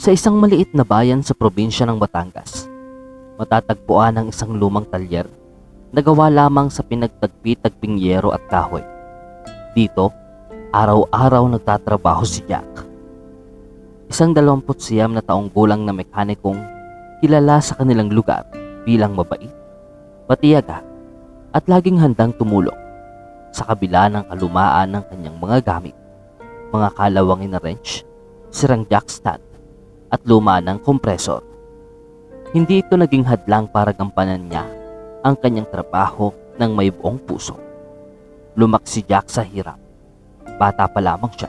Sa isang maliit na bayan sa probinsya ng Batangas, matatagpuan ang isang lumang talyer na gawa lamang sa pinagtagpi-tagping yero at kahoy. Dito, araw-araw nagtatrabaho si Jack. Isang dalawamput siyam na taong gulang na mekanikong kilala sa kanilang lugar bilang mabait, patiyaga, at laging handang tumulong sa kabila ng kalumaan ng kanyang mga gamit, mga kalawangin na wrench, sirang jackstand, at luma ng kompresor. Hindi ito naging hadlang para gampanan niya ang kanyang trabaho ng may buong puso. Lumak si Jack sa hirap. Bata pa lamang siya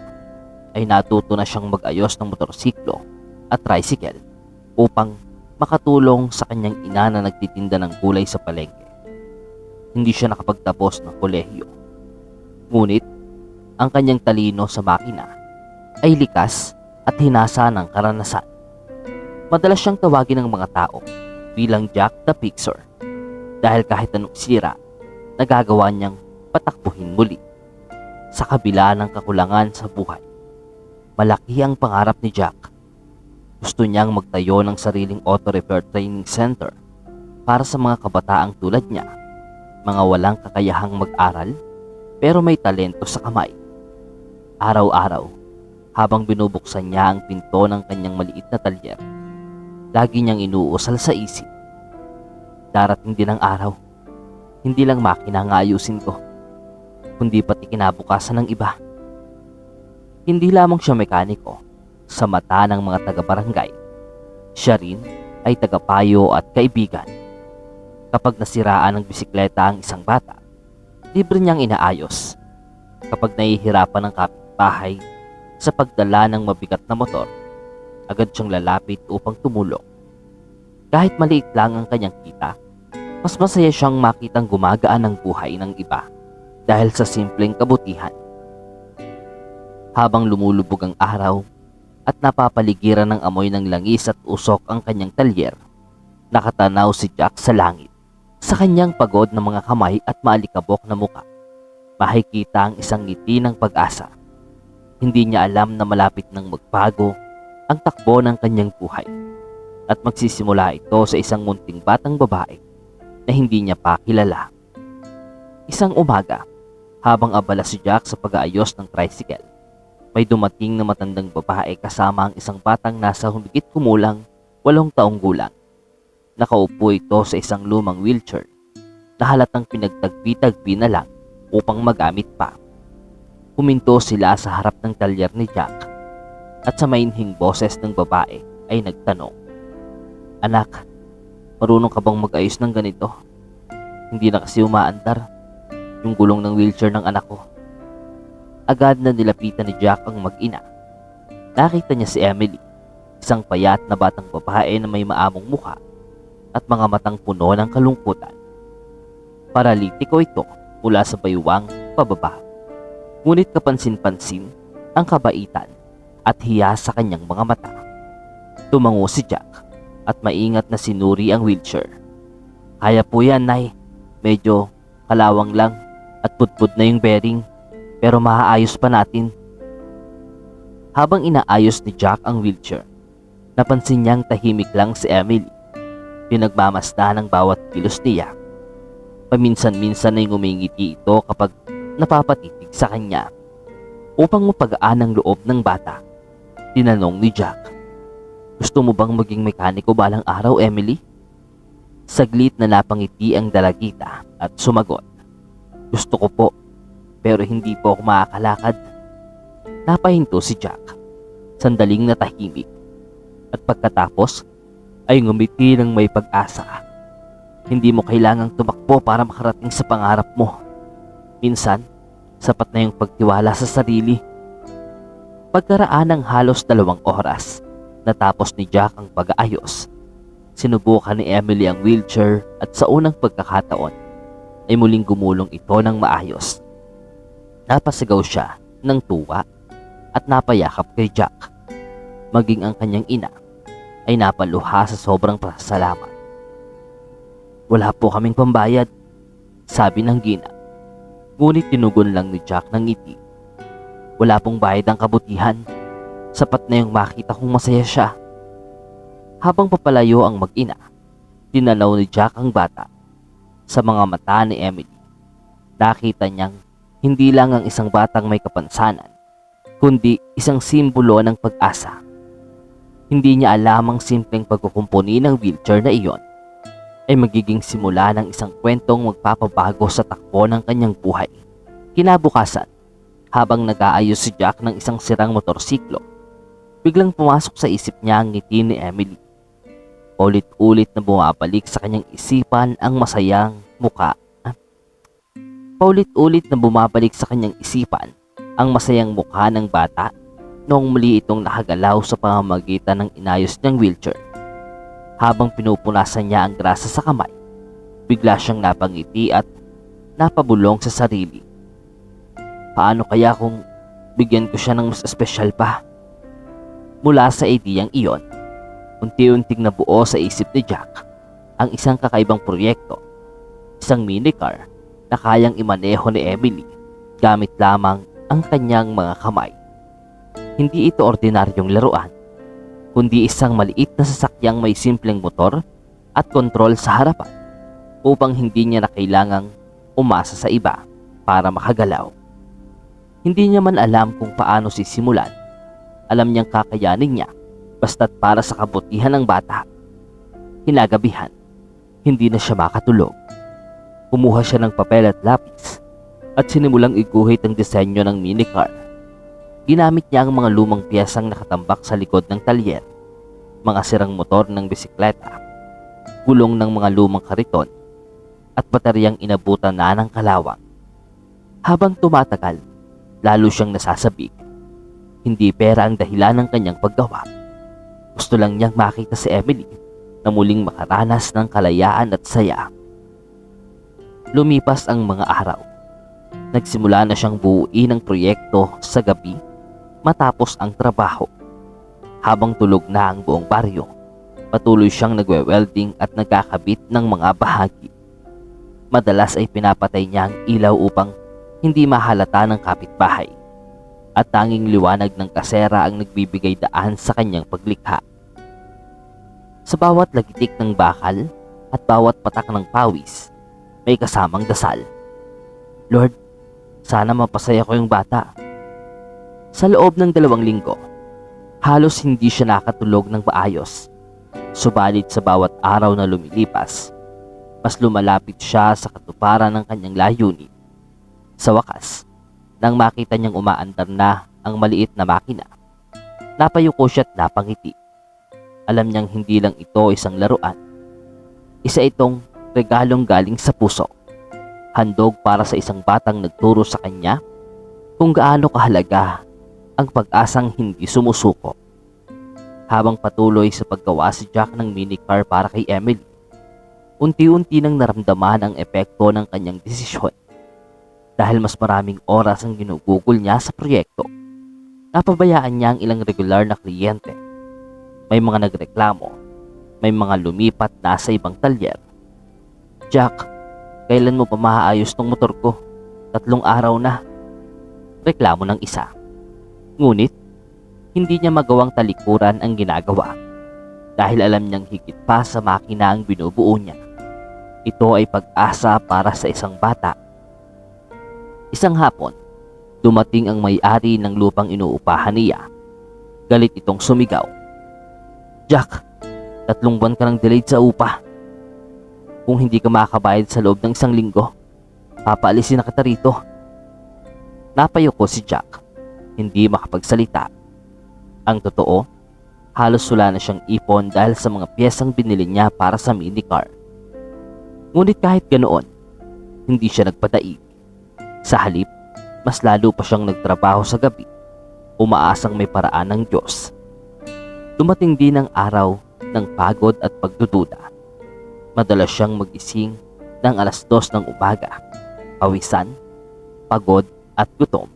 ay natuto na siyang mag-ayos ng motorsiklo at tricycle upang makatulong sa kanyang ina na nagtitinda ng gulay sa palengke. Hindi siya nakapagtapos ng kolehiyo. Ngunit, ang kanyang talino sa makina ay likas at hinasa ng karanasan. Madalas siyang tawagin ng mga tao bilang Jack the Fixer dahil kahit anong sira, nagagawa niyang patakbuhin muli. Sa kabila ng kakulangan sa buhay, malaki ang pangarap ni Jack. Gusto niyang magtayo ng sariling auto repair training center para sa mga kabataang tulad niya, mga walang kakayahang mag-aral pero may talento sa kamay. Araw-araw, habang binubuksan niya ang pinto ng kanyang maliit na talyer, lagi niyang inuusal sa isip. Darating din ang araw, hindi lang makina ang ayusin ko, kundi pati kinabukasan ng iba. Hindi lamang siya mekaniko sa mata ng mga taga-barangay. Siya rin ay tagapayo at kaibigan. Kapag nasiraan ng bisikleta ang isang bata, libre niyang inaayos. Kapag nahihirapan ng kapitbahay sa pagdala ng mabigat na motor, agad siyang lalapit upang tumulong. Kahit maliit lang ang kanyang kita, mas masaya siyang makitang gumagaan ang buhay ng iba dahil sa simpleng kabutihan. Habang lumulubog ang araw at napapaligiran ng amoy ng langis at usok ang kanyang talyer, nakatanaw si Jack sa langit. Sa kanyang pagod na mga kamay at maalikabok na muka, makikita ang isang ngiti ng pag-asa. Hindi niya alam na malapit nang magbago ang takbo ng kanyang buhay at magsisimula ito sa isang munting batang babae na hindi niya pa kilala. Isang umaga, habang abala si Jack sa pag-aayos ng tricycle, may dumating na matandang babae kasama ang isang batang nasa humigit kumulang walong taong gulang. Nakaupo ito sa isang lumang wheelchair na halatang pinagtagpi-tagpi na lang upang magamit pa. Huminto sila sa harap ng talyer ni Jack at sa mainhing boses ng babae ay nagtanong, Anak, marunong ka bang mag-ayos ng ganito? Hindi na kasi umaandar yung gulong ng wheelchair ng anak ko. Agad na nilapitan ni Jack ang mag-ina. Nakita niya si Emily, isang payat na batang babae na may maamong mukha at mga matang puno ng kalungkutan. Paralitiko ito mula sa baywang pababa. Ngunit kapansin-pansin ang kabaitan at hiya sa kanyang mga mata. Tumango si Jack at maingat na sinuri ang wheelchair. Kaya po yan, Nay. Medyo kalawang lang at putput na yung bearing pero maaayos pa natin. Habang inaayos ni Jack ang wheelchair, napansin niyang tahimik lang si Emily. Pinagmamasda ng bawat kilos niya. Paminsan-minsan ay ngumingiti ito kapag napapatitig sa kanya. Upang mapagaan ang loob ng bata, tinanong ni Jack, Gusto mo bang maging mekaniko balang araw, Emily? Saglit na napangiti ang dalagita at sumagot, Gusto ko po, pero hindi po ako makakalakad. Napahinto si Jack. Sandaling natahimik. At pagkatapos, ay ngumiti ng may pag-asa. Hindi mo kailangang tumakbo para makarating sa pangarap mo. Minsan, sapat na yung pagtiwala sa sarili. Pagkaraan ng halos dalawang oras, natapos ni Jack ang pag-aayos. Sinubukan ni Emily ang wheelchair at sa unang pagkakataon ay muling gumulong ito ng maayos. Napasigaw siya ng tuwa at napayakap kay Jack. Maging ang kanyang ina ay napaluha sa sobrang pasasalamat. Wala po kaming pambayad, sabi ng gina. Ngunit tinugon lang ni Jack ng ngiti. Wala pong bayad ang kabutihan. Sapat na yung makita kong masaya siya. Habang papalayo ang mag-ina, tinanaw ni Jack ang bata. Sa mga mata ni Emily, nakita niyang hindi lang ang isang batang may kapansanan, kundi isang simbolo ng pag-asa. Hindi niya alam ang simpleng pagkukumpuni ng wheelchair na iyon ay magiging simula ng isang kwentong magpapabago sa takbo ng kanyang buhay. Kinabukasan, habang nag-aayos si Jack ng isang sirang motorsiklo, biglang pumasok sa isip niya ang ngiti ni Emily. Paulit-ulit na bumabalik sa kanyang isipan ang masayang muka. Paulit-ulit na bumabalik sa kanyang isipan ang masayang mukha ng bata noong muli itong nakagalaw sa pamamagitan ng inayos niyang wheelchair. Habang pinupunasan niya ang grasa sa kamay, bigla siyang napangiti at napabulong sa sarili. Paano kaya kung bigyan ko siya ng mas espesyal pa? Mula sa ideyang iyon, unti-unting nabuo sa isip ni Jack ang isang kakaibang proyekto, isang minicar na kayang imaneho ni Emily gamit lamang ang kanyang mga kamay. Hindi ito ordinaryong laruan, kundi isang maliit na sasakyang may simpleng motor at kontrol sa harapan upang hindi niya na kailangang umasa sa iba para makagalaw. Hindi niya man alam kung paano sisimulan. Alam niyang kakayanin niya basta't para sa kabutihan ng bata. Hinagabihan, hindi na siya makatulog. Kumuha siya ng papel at lapis at sinimulang iguhit ang disenyo ng minicar. Ginamit niya ang mga lumang piyasang nakatambak sa likod ng talyer, mga sirang motor ng bisikleta, gulong ng mga lumang kariton, at bateryang inabutan na ng kalawang. Habang tumatagal, lalo siyang nasasabik. Hindi pera ang dahilan ng kanyang paggawa. Gusto lang niyang makita si Emily na muling makaranas ng kalayaan at saya. Lumipas ang mga araw. Nagsimula na siyang buuin ang proyekto sa gabi matapos ang trabaho. Habang tulog na ang buong baryo, patuloy siyang nagwe-welding at nagkakabit ng mga bahagi. Madalas ay pinapatay niya ang ilaw upang hindi mahalata ng kapitbahay at tanging liwanag ng kasera ang nagbibigay daan sa kanyang paglikha. Sa bawat lagitik ng bakal at bawat patak ng pawis, may kasamang dasal. Lord, sana mapasaya ko yung bata. Sa loob ng dalawang linggo, halos hindi siya nakatulog ng maayos. Subalit sa bawat araw na lumilipas, mas lumalapit siya sa katuparan ng kanyang layunin. Sa wakas, nang makita niyang umaandar na ang maliit na makina, napayuko siya at napangiti. Alam niyang hindi lang ito isang laruan. Isa itong regalong galing sa puso. Handog para sa isang batang nagturo sa kanya kung gaano kahalaga ang pag-asang hindi sumusuko. Habang patuloy sa paggawa si Jack ng minicar para kay Emily, unti-unti nang naramdaman ang epekto ng kanyang desisyon. Dahil mas maraming oras ang ginugugol niya sa proyekto, napabayaan niya ang ilang regular na kliyente. May mga nagreklamo, may mga lumipat na sa ibang talyer. Jack, kailan mo pa maaayos tong motor ko? Tatlong araw na. Reklamo ng isa. Ngunit, hindi niya magawang talikuran ang ginagawa dahil alam niyang higit pa sa makina ang binubuo niya. Ito ay pag-asa para sa isang bata. Isang hapon, dumating ang may-ari ng lupang inuupahan niya. Galit itong sumigaw. Jack, tatlong buwan ka nang delayed sa upa. Kung hindi ka makabayad sa loob ng isang linggo, papaalisin na kita rito. Napayoko si Jack, hindi makapagsalita. Ang totoo, halos wala na siyang ipon dahil sa mga piyesang binili niya para sa minicar. Ngunit kahit ganoon, hindi siya nagpadaig. Sa halip, mas lalo pa siyang nagtrabaho sa gabi, umaasang may paraan ng Diyos. Dumating din ang araw ng pagod at pagdududa. Madalas siyang magising ng alas dos ng umaga, pawisan, pagod at gutom.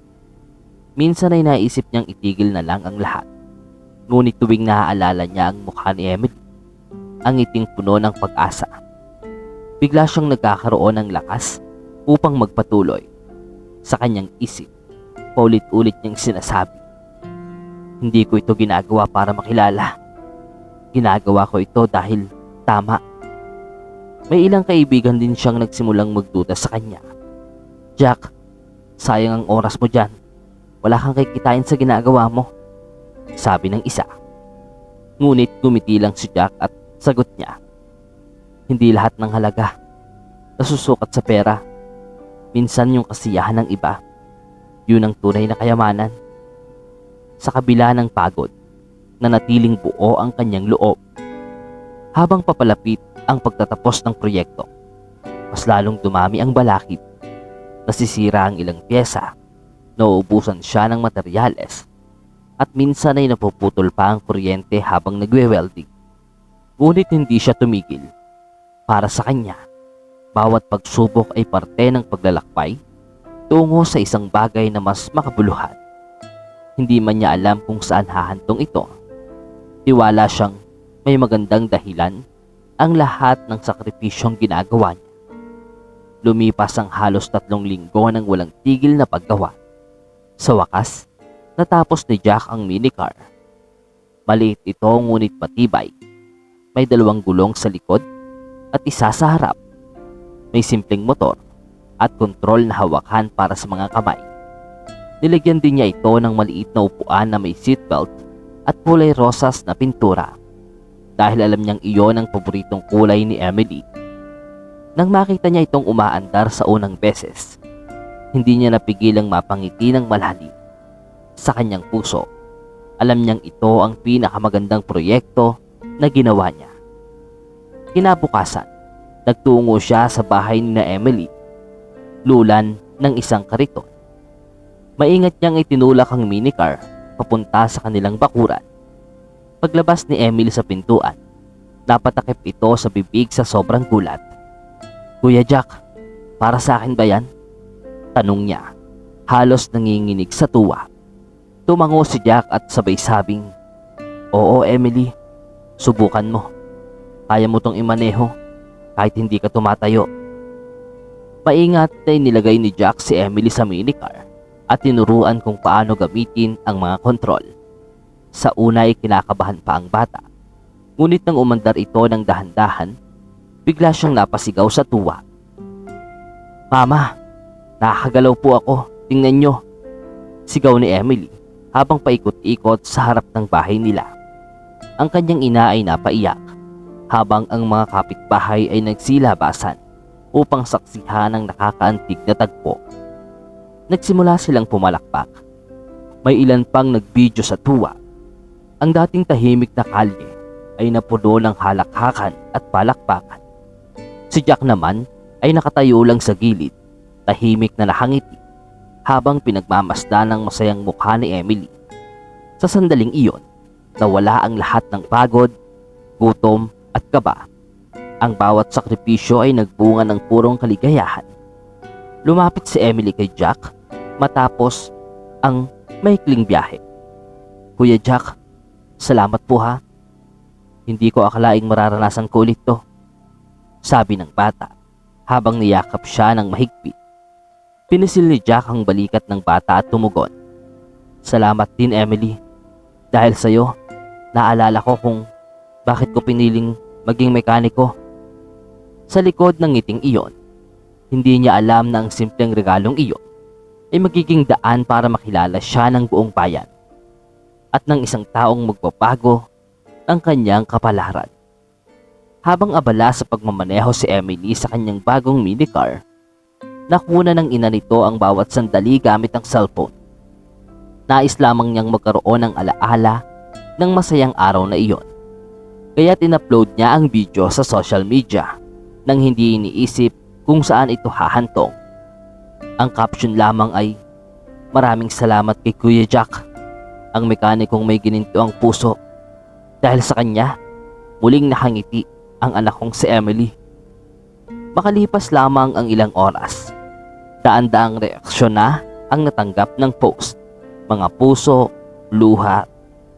Minsan ay naisip niyang itigil na lang ang lahat. Ngunit tuwing naaalala niya ang mukha ni Emily, ang iting puno ng pag-asa. Bigla siyang nagkakaroon ng lakas upang magpatuloy sa kanyang isip. Paulit-ulit niyang sinasabi, Hindi ko ito ginagawa para makilala. ginagawa ko ito dahil tama. May ilang kaibigan din siyang nagsimulang magduda sa kanya. Jack, sayang ang oras mo dyan. Wala kang kikitain sa ginagawa mo. Sabi ng isa. Ngunit gumiti lang si Jack at sagot niya. Hindi lahat ng halaga. Nasusukat sa pera. Minsan yung kasiyahan ng iba. Yun ang tunay na kayamanan. Sa kabila ng pagod, nanatiling buo ang kanyang loob. Habang papalapit ang pagtatapos ng proyekto, mas lalong dumami ang balakid. Nasisira ang ilang pyesa, nauubusan siya ng materyales, at minsan ay napuputol pa ang kuryente habang nagwe-welding. Ngunit hindi siya tumigil. Para sa kanya, bawat pagsubok ay parte ng paglalakbay tungo sa isang bagay na mas makabuluhan. Hindi man niya alam kung saan hahantong ito. Tiwala siyang may magandang dahilan ang lahat ng sakripisyong ginagawa niya. Lumipas ang halos tatlong linggo ng walang tigil na paggawa. Sa wakas, natapos ni Jack ang minicar. Maliit ito ngunit matibay. May dalawang gulong sa likod at isa sa harap. May simpleng motor at kontrol na hawakan para sa mga kamay. Nilagyan din niya ito ng maliit na upuan na may seatbelt at kulay rosas na pintura dahil alam niyang iyon ang paboritong kulay ni Emily. Nang makita niya itong umaandar sa unang beses, hindi niya napigilang mapangiti ng malalim. Sa kanyang puso, alam niyang ito ang pinakamagandang proyekto na ginawa niya. Kinabukasan, nagtungo siya sa bahay ni na Emily, lulan ng isang kariton. Maingat niyang itinulak ang minicar papunta sa kanilang bakuran. Paglabas ni Emily sa pintuan, napatakip ito sa bibig sa sobrang gulat. Kuya Jack, para sa akin ba yan? Tanong niya, halos nanginginig sa tuwa. Tumango si Jack at sabay sabing, Oo Emily, subukan mo. Kaya mo tong imaneho kahit hindi ka tumatayo. Maingat na inilagay ni Jack si Emily sa minicar at tinuruan kung paano gamitin ang mga kontrol. Sa una ay kinakabahan pa ang bata. Ngunit nang umandar ito ng dahan-dahan, bigla siyang napasigaw sa tuwa. Mama, nakakagalaw po ako. Tingnan nyo. Sigaw ni Emily habang paikot-ikot sa harap ng bahay nila. Ang kanyang ina ay napaiyak habang ang mga kapitbahay ay nagsilabasan upang saksihan ang nakakaantig na tagpo. Nagsimula silang pumalakpak. May ilan pang nagbidyo sa tuwa. Ang dating tahimik na kalye ay napuno ng halakhakan at palakpakan. Si Jack naman ay nakatayo lang sa gilid, tahimik na nakangiti, habang pinagmamasdan ng masayang mukha ni Emily. Sa sandaling iyon, nawala ang lahat ng pagod, gutom at kaba. Ang bawat sakripisyo ay nagbunga ng purong kaligayahan. Lumapit si Emily kay Jack matapos ang maikling biyahe. Kuya Jack, salamat po ha. Hindi ko akalaing mararanasan ko ulit to. Sabi ng bata habang niyakap siya ng mahigpit. Pinisil ni Jack ang balikat ng bata at tumugon. Salamat din Emily. Dahil sa'yo, naalala ko kung bakit ko piniling maging mekaniko. Sa likod ng ngiting iyon, hindi niya alam na ang simpleng regalong iyon ay magiging daan para makilala siya ng buong bayan at ng isang taong magbabago ang kanyang kapalaran. Habang abala sa pagmamaneho si Emily sa kanyang bagong minicar, nakuna ng ina nito ang bawat sandali gamit ang cellphone. Nais lamang niyang magkaroon ng alaala ng masayang araw na iyon. Kaya tinupload niya ang video sa social media nang hindi iniisip kung saan ito hahantong. Ang caption lamang ay, Maraming salamat kay Kuya Jack, ang mekanikong may gininto ang puso. Dahil sa kanya, muling nakangiti ang anak kong si Emily. Makalipas lamang ang ilang oras, daan-daang reaksyon na ang natanggap ng post. Mga puso, luha,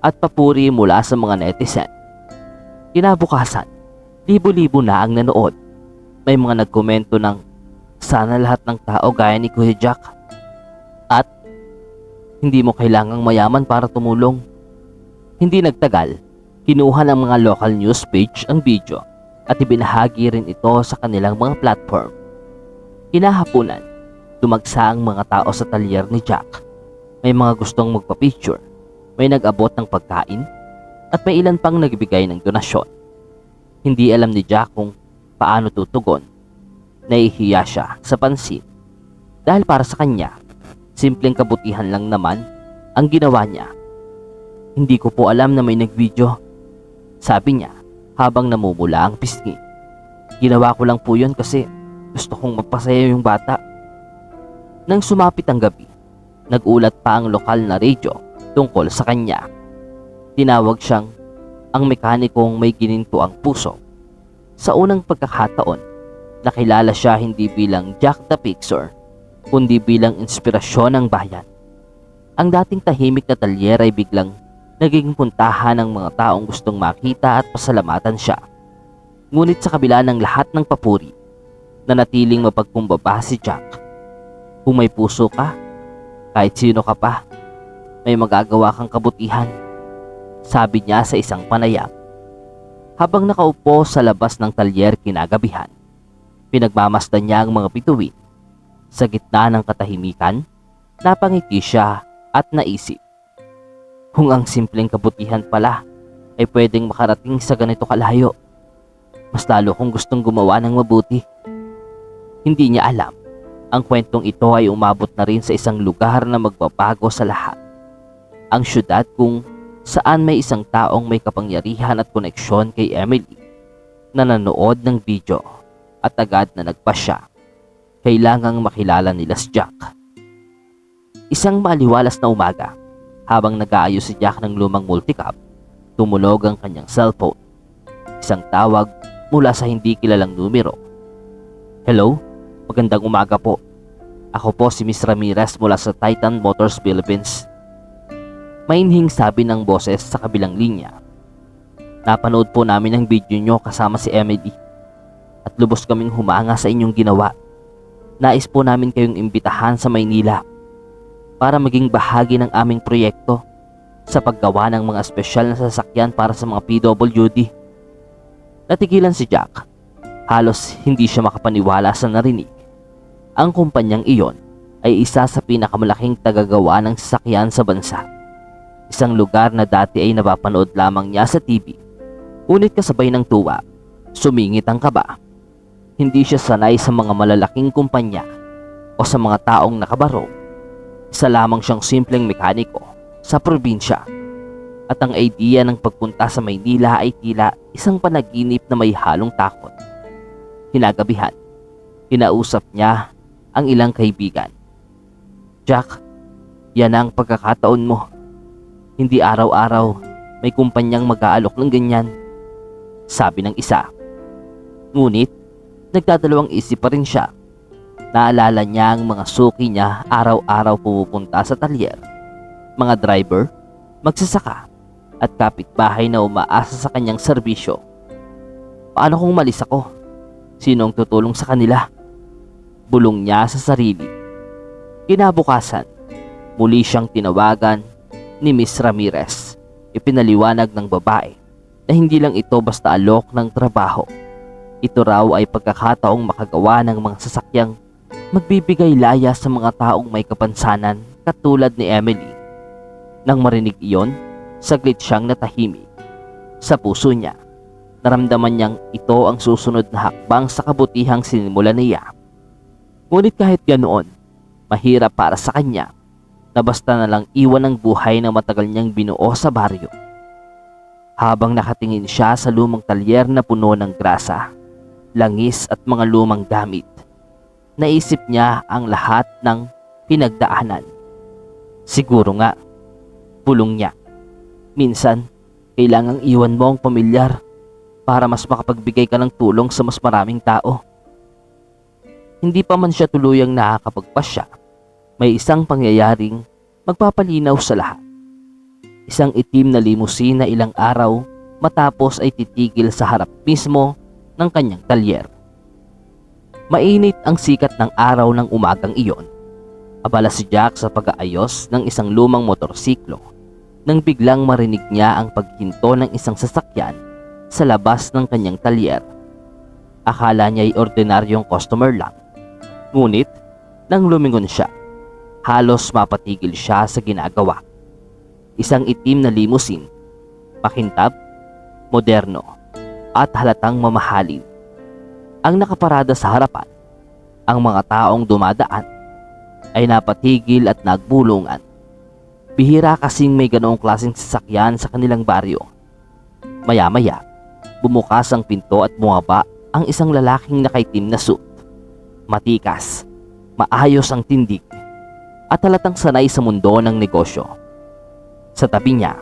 at papuri mula sa mga netizen. Kinabukasan, libo-libo na ang nanood. May mga nagkomento ng sana lahat ng tao gaya ni Kuya Jack. At hindi mo kailangang mayaman para tumulong. Hindi nagtagal, Kinuha ng mga local news page ang video at ibinahagi rin ito sa kanilang mga platform. Kinahapunan, dumagsa ang mga tao sa talyer ni Jack. May mga gustong magpa-picture, may nag-abot ng pagkain, at may ilan pang nagbigay ng donasyon. Hindi alam ni Jack kung paano tutugon. Nahihiya siya sa pansin. Dahil para sa kanya, simpleng kabutihan lang naman ang ginawa niya. Hindi ko po alam na may nag-video. Sabi niya habang namumula ang pisngi. Ginawa ko lang po yun kasi gusto kong magpasaya yung bata. Nang sumapit ang gabi, nagulat pa ang lokal na radio tungkol sa kanya. Tinawag siyang ang mekanikong may gininto ang puso. Sa unang pagkakataon, nakilala siya hindi bilang Jack the Fixer, kundi bilang inspirasyon ng bayan. Ang dating tahimik na talyer ay biglang naging puntahan ng mga taong gustong makita at pasalamatan siya. Ngunit sa kabila ng lahat ng papuri, nanatiling mapagkumbaba si Jack. Kung may puso ka, kahit sino ka pa, may magagawa kang kabutihan. Sabi niya sa isang panayam. Habang nakaupo sa labas ng talyer kinagabihan, pinagmamasdan niya ang mga bituin. Sa gitna ng katahimikan, napangiti siya at naisip. Kung ang simpleng kabutihan pala ay pwedeng makarating sa ganito kalayo, mas lalo kong gustong gumawa ng mabuti. Hindi niya alam, ang kwentong ito ay umabot na rin sa isang lugar na magbabago sa lahat. Ang syudad kung saan may isang taong may kapangyarihan at koneksyon kay Emily na nanood ng video at agad na nagpasya. Kailangang makilala nila si Jack. Isang maliwalas na umaga, habang nag-aayos si Jack ng lumang multicap, tumulog ang kanyang cellphone. Isang tawag mula sa hindi kilalang numero. Hello? Magandang umaga po. Ako po si Miss Ramirez mula sa Titan Motors Philippines. Mainhing sabi ng boses sa kabilang linya. Napanood po namin ang video nyo kasama si Emily at lubos kaming humanga sa inyong ginawa. Nais po namin kayong imbitahan sa Maynila para maging bahagi ng aming proyekto sa paggawa ng mga espesyal na sasakyan para sa mga PWD. Natigilan si Jack. Halos hindi siya makapaniwala sa narinig. Ang kumpanyang iyon ay isa sa pinakamalaking tagagawa ng sasakyan sa bansa. Isang lugar na dati ay napapanood lamang niya sa TV. Ngunit kasabay ng tuwa, sumingit ang kaba. Hindi siya sanay sa mga malalaking kumpanya o sa mga taong nakabarong isa lamang siyang simpleng mekaniko sa probinsya. At ang idea ng pagpunta sa Maynila ay tila isang panaginip na may halong takot. Kinagabihan, kinausap niya ang ilang kaibigan. Jack, yan ang pagkakataon mo. Hindi araw-araw may kumpanyang mag-aalok ng ganyan. Sabi ng isa. Ngunit, nagdadalawang isip pa rin siya Naalala niya ang mga suki niya araw-araw pumupunta sa talyer. Mga driver, magsasaka, at kapitbahay na umaasa sa kanyang serbisyo. Paano kung malis ako? Sino ang tutulong sa kanila? Bulong niya sa sarili. Kinabukasan, muli siyang tinawagan ni Miss Ramirez. Ipinaliwanag ng babae na hindi lang ito basta alok ng trabaho. Ito raw ay pagkakataong makagawa ng mga sasakyang magbibigay laya sa mga taong may kapansanan katulad ni Emily. Nang marinig iyon, saglit siyang natahimik. Sa puso niya, naramdaman niyang ito ang susunod na hakbang sa kabutihang sinimula niya. Ngunit kahit ganoon, mahirap para sa kanya na basta na lang iwan ang buhay na matagal niyang binuo sa baryo. Habang nakatingin siya sa lumang talyer na puno ng grasa, langis at mga lumang gamit, naisip niya ang lahat ng pinagdaanan. Siguro nga, pulong niya. Minsan, kailangang iwan mo ang pamilyar para mas makapagbigay ka ng tulong sa mas maraming tao. Hindi pa man siya tuluyang nakakapagpasya, may isang pangyayaring magpapalinaw sa lahat. Isang itim na limusin na ilang araw matapos ay titigil sa harap mismo ng kanyang talyer. Mainit ang sikat ng araw ng umagang iyon. Abala si Jack sa pag-aayos ng isang lumang motorsiklo nang biglang marinig niya ang paghinto ng isang sasakyan sa labas ng kanyang talyer. Akala niya ay ordinaryong customer lang. Ngunit, nang lumingon siya, halos mapatigil siya sa ginagawa. Isang itim na limousine, makintab, moderno, at halatang mamahalin. Ang nakaparada sa harapan, ang mga taong dumadaan, ay napatigil at nagbulungan. Bihira kasing may ganoong klaseng sasakyan sa kanilang baryo. Maya-maya, bumukas ang pinto at bumaba ang isang lalaking nakaitim na suit. Matikas, maayos ang tindig, at halatang sanay sa mundo ng negosyo. Sa tabi niya,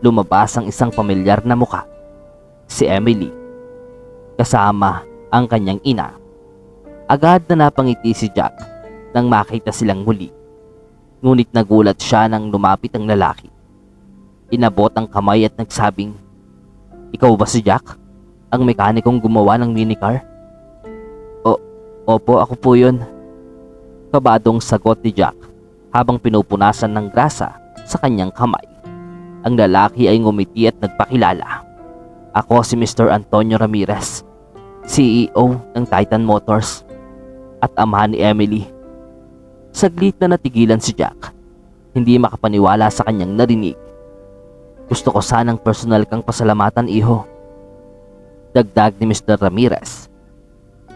lumabas ang isang pamilyar na muka, si Emily. Kasama ang kanyang ina. Agad na napangiti si Jack nang makita silang muli. Ngunit nagulat siya nang lumapit ang lalaki. Inabot ang kamay at nagsabing, Ikaw ba si Jack? Ang mekanikong gumawa ng minicar? O, opo ako po yun. Kabadong sagot ni Jack habang pinupunasan ng grasa sa kanyang kamay. Ang lalaki ay ngumiti at nagpakilala. Ako si Mr. Antonio Ramirez, CEO ng Titan Motors at ama ni Emily. Saglit na natigilan si Jack. Hindi makapaniwala sa kanyang narinig. Gusto ko sanang personal kang pasalamatan, iho. Dagdag ni Mr. Ramirez.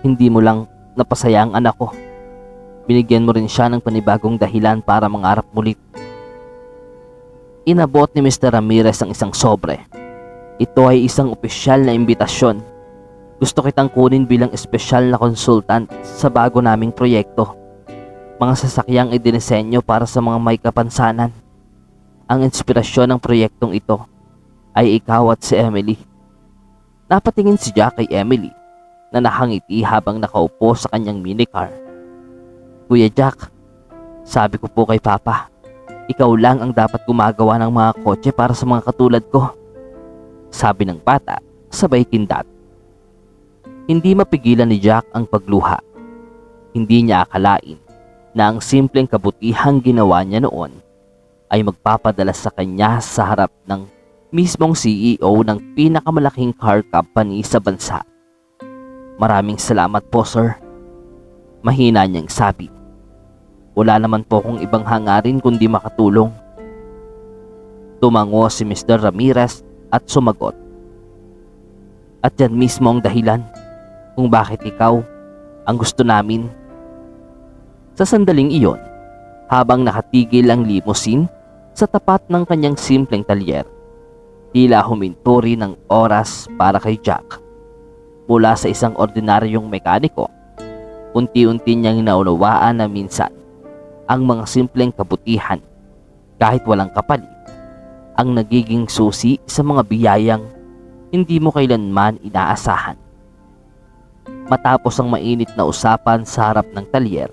Hindi mo lang napasaya ang anak ko. Binigyan mo rin siya ng panibagong dahilan para mangarap mulit. Inabot ni Mr. Ramirez ang isang sobre. Ito ay isang opisyal na imbitasyon. Gusto kitang kunin bilang espesyal na konsultant sa bago naming proyekto mga sasakyang idinisenyo para sa mga may kapansanan. Ang inspirasyon ng proyektong ito ay ikaw at si Emily. Napatingin si Jack kay Emily na nakangiti habang nakaupo sa kanyang minicar. Kuya Jack, sabi ko po kay Papa, ikaw lang ang dapat gumagawa ng mga kotse para sa mga katulad ko. Sabi ng bata, sabay kindat. Hindi mapigilan ni Jack ang pagluha. Hindi niya akalain na ang simpleng kabutihang ginawa niya noon ay magpapadala sa kanya sa harap ng mismong CEO ng pinakamalaking car company sa bansa. Maraming salamat po sir. Mahina niyang sabi. Wala naman po akong ibang hangarin kundi makatulong. Tumango si Mr. Ramirez at sumagot. At yan mismo ang dahilan kung bakit ikaw ang gusto namin sa sandaling iyon, habang nakatigil ang limousine sa tapat ng kanyang simpleng talyer, tila huminto rin ng oras para kay Jack. Mula sa isang ordinaryong mekaniko, unti-unti niyang naunawaan na minsan ang mga simpleng kabutihan kahit walang kapalit ang nagiging susi sa mga biyayang hindi mo kailanman inaasahan. Matapos ang mainit na usapan sa harap ng talyer,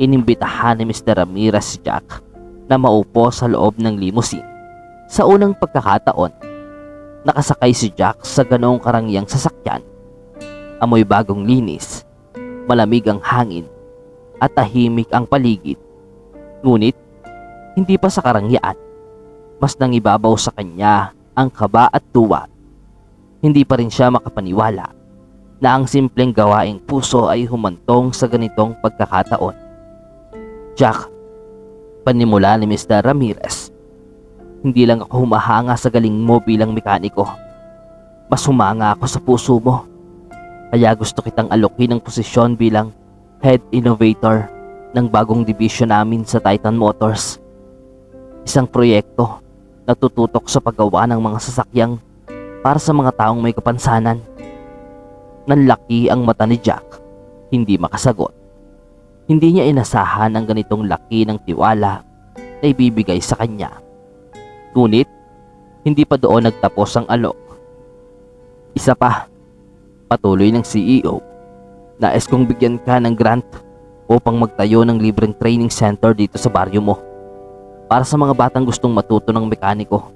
inimbitahan ni Mr. Ramirez si Jack na maupo sa loob ng limousine. Sa unang pagkakataon, nakasakay si Jack sa ganoong karangyang sasakyan. Amoy bagong linis, malamig ang hangin, at tahimik ang paligid. Ngunit, hindi pa sa karangyaan. Mas nangibabaw sa kanya ang kaba at tuwa. Hindi pa rin siya makapaniwala na ang simpleng gawaing puso ay humantong sa ganitong pagkakataon. Jack, panimula ni Mr. Ramirez. Hindi lang ako humahanga sa galing mo bilang mekaniko. Mas humanga ako sa puso mo. Kaya gusto kitang alokin ng posisyon bilang head innovator ng bagong division namin sa Titan Motors. Isang proyekto na tututok sa paggawa ng mga sasakyang para sa mga taong may kapansanan. Nanlaki ang mata ni Jack, hindi makasagot. Hindi niya inasahan ang ganitong laki ng tiwala na ibibigay sa kanya. Ngunit, hindi pa doon nagtapos ang alok. Isa pa, patuloy ng CEO, nais kong bigyan ka ng grant upang magtayo ng libreng training center dito sa baryo mo para sa mga batang gustong matuto ng mekaniko.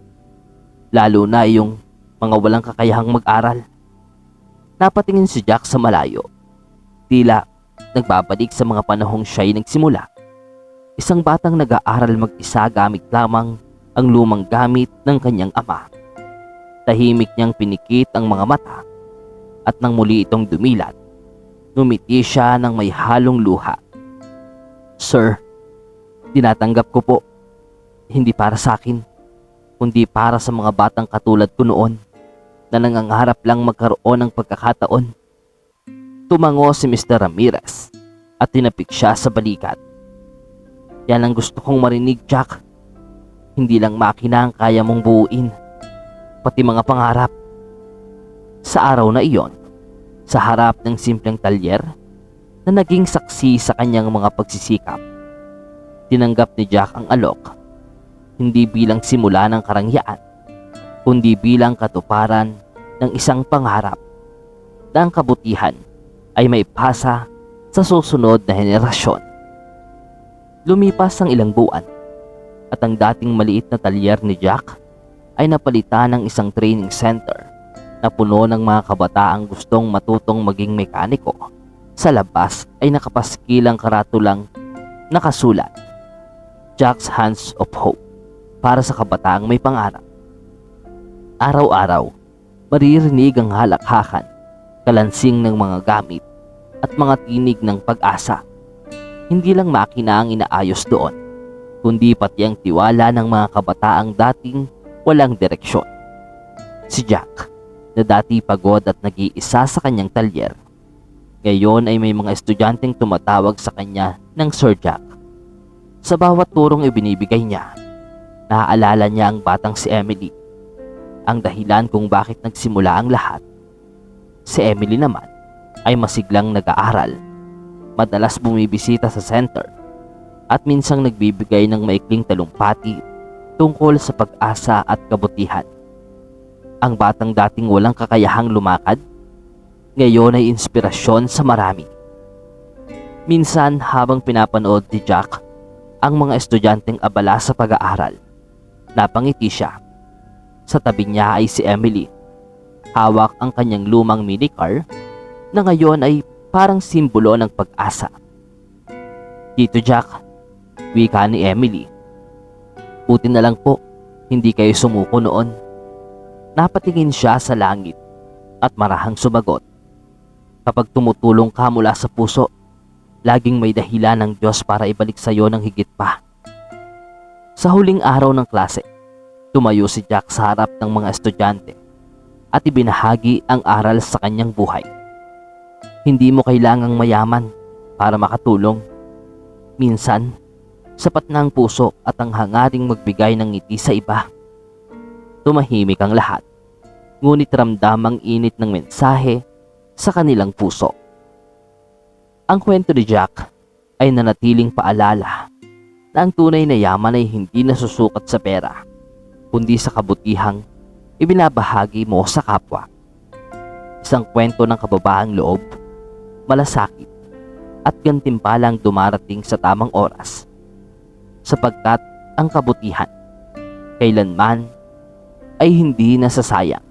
Lalo na yung mga walang kakayahang mag-aral. Napatingin si Jack sa malayo. Tila nagbabalik sa mga panahong siya'y nagsimula. Isang batang nag-aaral mag-isa gamit lamang ang lumang gamit ng kanyang ama. Tahimik niyang pinikit ang mga mata at nang muli itong dumilat, ngumiti siya ng may halong luha. Sir, tinatanggap ko po. Hindi para sa akin, kundi para sa mga batang katulad ko noon na nangangarap lang magkaroon ng pagkakataon. Tumango si Mr. Ramirez at tinapik siya sa balikat. Yan ang gusto kong marinig, Jack. Hindi lang makina ang kaya mong buuin, pati mga pangarap. Sa araw na iyon, sa harap ng simpleng talyer na naging saksi sa kanyang mga pagsisikap, tinanggap ni Jack ang alok, hindi bilang simula ng karangyaan, kundi bilang katuparan ng isang pangarap na ang kabutihan ay may pasa sa susunod na henerasyon. Lumipas ang ilang buwan at ang dating maliit na talyer ni Jack ay napalitan ng isang training center na puno ng mga kabataang gustong matutong maging mekaniko. Sa labas ay nakapaskilang karatulang nakasulat Jack's Hands of Hope para sa kabataang may pangarap. Araw-araw, maririnig ang halakhakan, kalansing ng mga gamit at mga tinig ng pag-asa. Hindi lang makina ang inaayos doon, kundi pati ang tiwala ng mga kabataang dating walang direksyon. Si Jack, na dati pagod at nag-iisa sa kanyang talyer, ngayon ay may mga estudyanteng tumatawag sa kanya ng Sir Jack. Sa bawat turong ibinibigay niya, naaalala niya ang batang si Emily ang dahilan kung bakit nagsimula ang lahat. Si Emily naman ay masiglang nag-aaral, madalas bumibisita sa center at minsang nagbibigay ng maikling talumpati tungkol sa pag-asa at kabutihan. Ang batang dating walang kakayahang lumakad, ngayon ay inspirasyon sa marami. Minsan habang pinapanood ni Jack ang mga estudyanteng abala sa pag-aaral, napangiti siya sa tabi niya ay si Emily. Hawak ang kanyang lumang minicar na ngayon ay parang simbolo ng pag-asa. Tito Jack, wika ni Emily. Buti na lang po, hindi kayo sumuko noon. Napatingin siya sa langit at marahang sumagot. Kapag tumutulong ka mula sa puso, laging may dahilan ng Diyos para ibalik sa iyo ng higit pa. Sa huling araw ng klase, Tumayo si Jack sa harap ng mga estudyante at ibinahagi ang aral sa kanyang buhay. Hindi mo kailangang mayaman para makatulong. Minsan, sapat na ang puso at ang hangaring magbigay ng ngiti sa iba. Tumahimik ang lahat, ngunit ramdam ang init ng mensahe sa kanilang puso. Ang kwento ni Jack ay nanatiling paalala na ang tunay na yaman ay hindi nasusukat sa pera kundi sa kabutihang ibinabahagi mo sa kapwa. Isang kwento ng kababaang loob, malasakit, at gantimpalang dumarating sa tamang oras. Sapagkat ang kabutihan, kailanman, ay hindi nasasayang.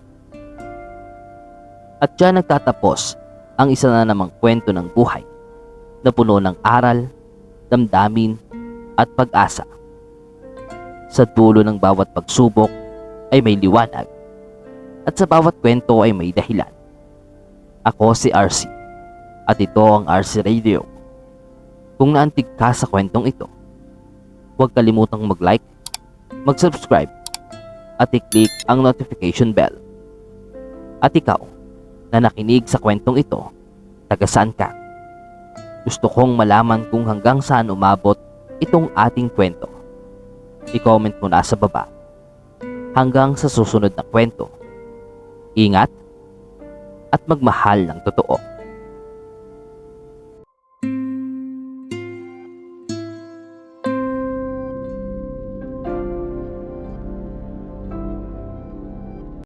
At dyan nagtatapos ang isa na namang kwento ng buhay na puno ng aral, damdamin, at pag-asa. Sa dulo ng bawat pagsubok ay may liwanag at sa bawat kwento ay may dahilan. Ako si RC at ito ang RC Radio. Kung naantig ka sa kwentong ito, huwag kalimutang mag-like, mag-subscribe at i-click ang notification bell. At ikaw na nakinig sa kwentong ito, taga saan ka? Gusto kong malaman kung hanggang saan umabot itong ating kwento i-comment mo na sa baba. Hanggang sa susunod na kwento. Ingat at magmahal ng totoo.